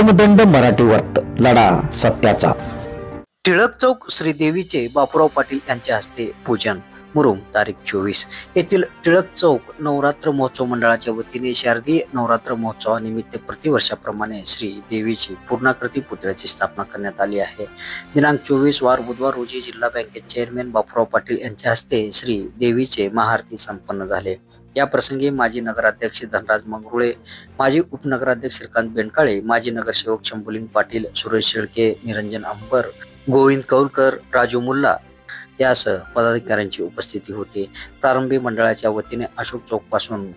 दंड मराठी वर्त लढा सत्याचा. टिळक चौक श्रीदेवीचे बापूराव पाटील यांच्या हस्ते पूजन. मुरुम तारीख चोवीस. येथील टिळक चौक नवरात्र महोत्सव मंडळाच्या वतीने शारदीय नवरात्र महोत्सवानिमित्त प्रतिवर्षाप्रमाणे श्री देवीची पूर्णाकृती पुतळ्याची स्थापना करण्यात आली आहे. दिनांक चोवीस वार बुधवार रोजी जिल्हा बँकेचे चेअरमॅन बापूराव पाटील यांच्या हस्ते श्री देवीचे महाआरती संपन्न झाले. या प्रसंगी माजी नगराध्यक्ष धनराज मंगरुळे माजी उपनगराध्यक्ष श्रीकांत बेंडकाळे माजी नगरसेवक शंभुलिंग पाटील सुरेश शेळके निरंजन अंबर गोविंद कौलकर राजू मुल्ला यासह पदाधिकाऱ्यांची उपस्थिती होती. प्रारंभी मंडळाच्या वतीने अशोक चौकपासून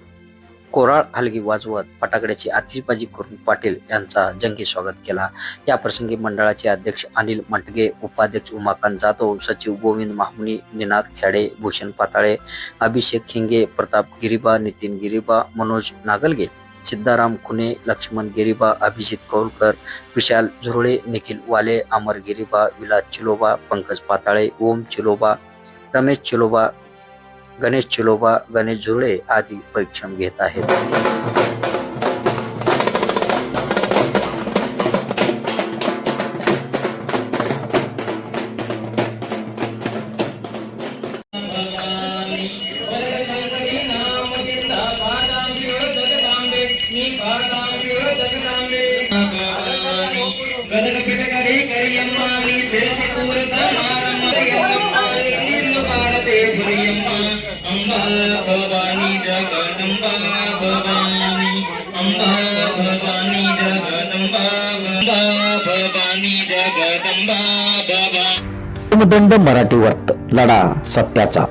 कोराळ हलगी वाजवत फटाकड्याची आतिषबाजी करून पाटील यांचा जंगी स्वागत केला. या प्रसंगी मंडळाचे अध्यक्ष अनिल मंटगे उपाध्यक्ष उमाकांत जाधव सचिव गोविंद माहुनी निनाद खेडे भूषण पाताळे अभिषेक खिंगे प्रताप गिरिबा नितीन गिरिबा मनोज नागलगे सिद्धाराम खुने लक्ष्मण गिरीबा अभिजित कौलकर विशाल झुरळे निखिल वाले अमर गिरीबा विलास चिलोबा पंकज पाताळे ओम चिलोबा रमेश चिलोबा गणेश चिलोबा गणेश झुरळे आदी परीक्षण घेत आहेत. मराठी वर्त लढा सत्याचा